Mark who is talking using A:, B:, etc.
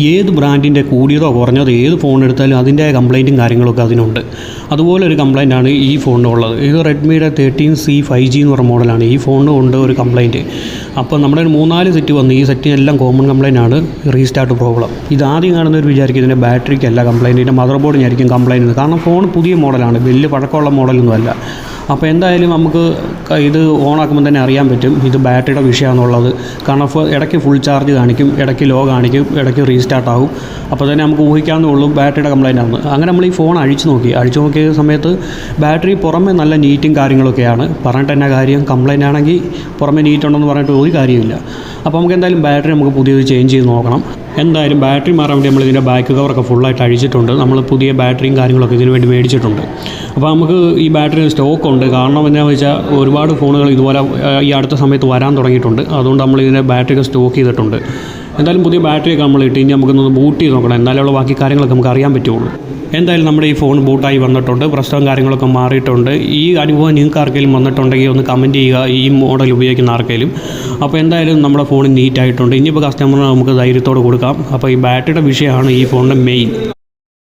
A: ഏത് ബ്രാൻഡിന്റെ കൂടിയതോ കുറഞ്ഞതോ ഏത് ഫോൺ എടുത്താലും അതിന്റെ കംപ്ലൈന്റും കാര്യങ്ങളൊക്കെ അതിനുണ്ട്. അതുപോലെ ഒരു കംപ്ലൈന്റ് ആണ് ഈ ഫോണിനുള്ളത് ഇത് റെഡ്മിയുടെ തേർട്ടീൻ സി ഫൈവ് ജി എന്ന് പറഞ്ഞ മോഡലാണ്. ഈ ഫോണിന് ഉണ്ട് ഒരു കംപ്ലൈന്റ് അപ്പോൾ നമ്മുടെ ഒരു മൂന്നാൽ സെറ്റ് വന്നു. ഈ സെറ്റിനെല്ലാം കോമൺ കംപ്ലൈന്റ് ആണ്. റീസ്റ്റാർട്ട് പ്രോബ്ലം ഇത് ആദ്യം കാണുന്നവർ വിചാരിക്കും ഇതിന്റെ ബാറ്ററിക്കല്ല കംപ്ലൈന്റ് ഇതിന്റെ മദർ ബോർഡിനായിരിക്കും കംപ്ലൈന്റ് കാരണം ഫോൺ പുതിയ മോഡലാണ് വലിയ പഴക്കമുള്ള മോഡലൊന്നും അല്ല അപ്പോൾ എന്തായാലും നമുക്ക് ഇത് ഓണാക്കുമ്പോൾ തന്നെ അറിയാൻ പറ്റും. ഇത് ബാറ്ററിയുടെ വിഷയമാണെന്നുള്ളത്. കാരണം ഇടയ്ക്ക് ഫുൾ ചാർജ് കാണിക്കും ഇടയ്ക്ക് ലോ കാണിക്കും ഇടയ്ക്ക് റീസ്റ്റാർട്ട് ആകും അപ്പോൾ തന്നെ നമുക്ക് ഊഹിക്കാവുന്നേ ഉള്ളൂ ബാറ്ററിയുടെ കംപ്ലൈന്റ് ആണ് അങ്ങനെ നമ്മൾ ഈ ഫോൺ അഴിച്ചു നോക്കി. അഴിച്ചു നോക്കിയ സമയത്ത് ബാറ്ററി പുറമെ നല്ല നീറ്റും കാര്യങ്ങളൊക്കെയാണ്. പറഞ്ഞിട്ട് തന്നെ കാര്യം? കംപ്ലൈന്റ് ആണെങ്കിൽ പുറമെ നീറ്റ് ഉണ്ടെന്ന് പറഞ്ഞിട്ട് ഒരു കാര്യമില്ല അപ്പോൾ നമുക്ക് എന്തായാലും ബാറ്ററി നമുക്ക് പുതിയത് ചേഞ്ച് ചെയ്ത് നോക്കണം. എന്തായാലും ബാറ്ററി മാറാൻ വേണ്ടി നമ്മൾ ഇതിന്റെ ബാക്ക് കവറൊക്കെ ഫുള്ളായിട്ട് അഴിച്ചിട്ടുണ്ട്. നമ്മൾ പുതിയ ബാറ്ററിയും കാര്യങ്ങളൊക്കെ ഇതിന് വേണ്ടി മേടിച്ചിട്ടുണ്ട്. അപ്പോൾ നമുക്ക് ഈ ബാറ്ററി സ്റ്റോക്ക് ഉണ്ട്. കാരണം എന്താണെന്ന് വെച്ചാൽ ഒരുപാട് ഫോണുകൾ ഇതുപോലെ ഈ അടുത്ത സമയത്ത് വരാൻ തുടങ്ങിയിട്ടുണ്ട്. അതുകൊണ്ട് നമ്മൾ ഇതിന്റെ ബാറ്ററി സ്റ്റോക്ക് ചെയ്തിട്ടുണ്ട്. എന്തായാലും പുതിയ ബാറ്ററിയൊക്കെ നമ്മൾ ഇട്ട് ഇനി നമുക്കൊന്ന് ബൂട്ട് ചെയ്ത് നോക്കണം. എന്നാലുള്ള ബാക്കി കാര്യങ്ങളൊക്കെ നമുക്ക് അറിയാൻ പറ്റുള്ളൂ. എന്തായാലും നമ്മുടെ ഈ ഫോൺ ബൂട്ടായി വന്നിട്ടുണ്ട്. പ്രശ്നവും കാര്യങ്ങളൊക്കെ മാറിയിട്ടുണ്ട്. ഈ അനുഭവം നിങ്ങൾക്ക് ആർക്കെങ്കിലും വന്നിട്ടുണ്ടെങ്കിൽ ഒന്ന് കമന്റ് ചെയ്യുക. ഈ മോഡൽ ഉപയോഗിക്കുന്ന ആർക്കെങ്കിലും അപ്പോൾ എന്തായാലും നമ്മുടെ ഫോൺ നീറ്റായിട്ടുണ്ട് ഇനിയിപ്പോൾ കസ്റ്റമറിന് നമുക്ക് ധൈര്യത്തോടെ കൊടുക്കാം. അപ്പോൾ ഈ ബാറ്ററിയുടെ വിഷയമാണ് ഈ ഫോണിന്റെ മെയിൻ